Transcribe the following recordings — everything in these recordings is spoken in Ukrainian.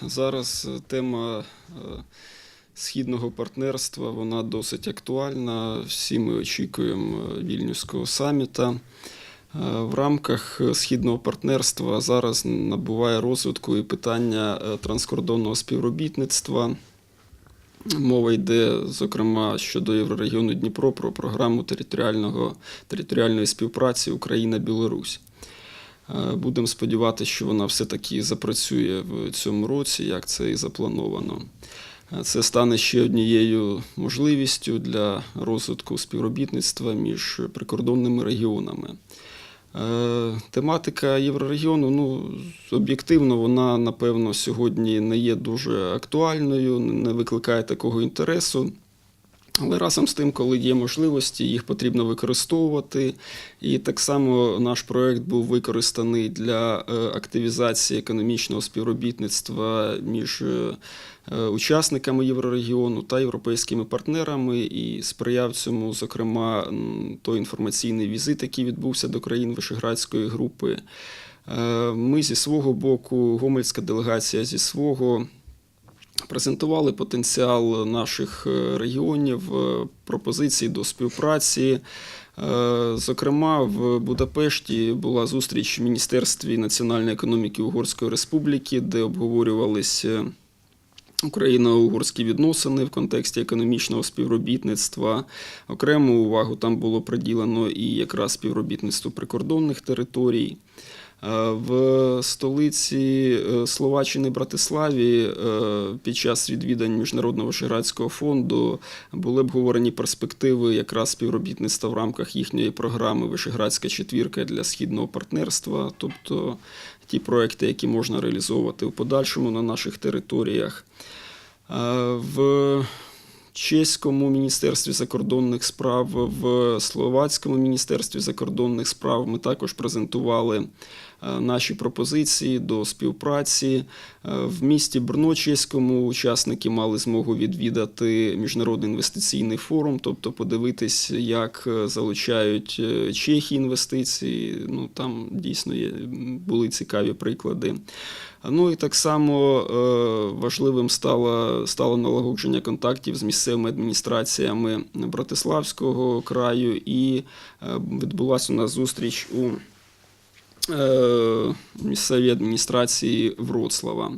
Зараз е, тема е, східного партнерства вона досить актуальна. Всі ми очікуємо е, вільнюського саміта. В рамках східного партнерства зараз набуває розвитку і питання транскордонного співробітництва. Мова йде, зокрема, щодо Єврорегіону Дніпро про програму територіального, територіальної співпраці Україна-Білорусь. Е, Будемо сподіватися, що вона все-таки запрацює в цьому році, як це і заплановано. Е, Це стане ще однією можливістю для розвитку співробітництва між прикордонними регіонами. Е, Тематика Єврорегіону, ну, об'єктивно, вона, напевно, сьогодні не є дуже актуальною, не викликає такого інтересу. Але разом з тим, коли є можливості, їх потрібно використовувати. І так само наш проект був використаний для е, активізації економічного співробітництва між е, е, учасниками Єврорегіону та європейськими партнерами. І сприяв цьому, зокрема, той інформаційний візит, який відбувся до країн Вишеградської групи. Ми зі свого боку, гомельська делегація зі свого презентували потенціал наших е, регіонів, е, пропозиції до співпраці. Е, Зокрема, в Будапешті була зустріч в Міністерстві національної економіки Угорської Республіки, де обговорювалися Україно-угорські відносини в контексті економічного співробітництва. Окрему увагу там було приділено і якраз співробітництву прикордонних територій. Е, В столиці е, Словаччини Братиславі е, під час відвідань Міжнародного Вишеградського фонду були обговорені перспективи якраз співробітництва в рамках їхньої програми Вишеградська четвірка для східного партнерства, тобто ті проекти, які можна реалізовувати в подальшому на наших територіях. В чеському міністерстві закордонних справ, в словацькому міністерстві закордонних справ ми також презентували е, наші пропозиції до співпраці. Е, В місті Брно чеському учасники мали змогу відвідати міжнародний інвестиційний форум, тобто подивитись, як е, залучають чехи інвестиції. Ну там дійсно є, були цікаві приклади. Ну і так само е, важливим стало, стало налагодження контактів з місцевими адміністраціями Братиславського краю, і е, відбулася у нас зустріч у е, місцевій адміністрації Вроцлава.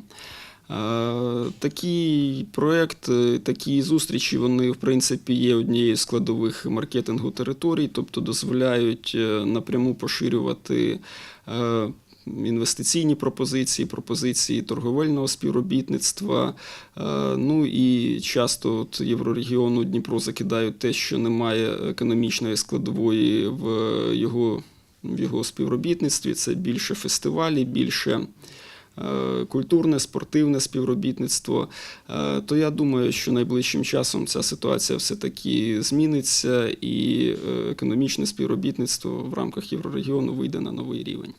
Такий проект, е, такі зустрічі, вони в принципі є однією з складових маркетингу територій, тобто дозволяють напряму поширювати інвестиційні пропозиції, пропозиції торговельного співробітництва. Е, Ну і часто от Єврорегіону Дніпро закидають те, що немає економічної складової в його, в його співробітництві. Це більше фестивалі, більше. е, Культурне, спортивне співробітництво, Е, то я думаю, що найближчим часом ця ситуація все-таки зміниться, і економічне співробітництво в рамках Єврорегіону вийде на новий рівень.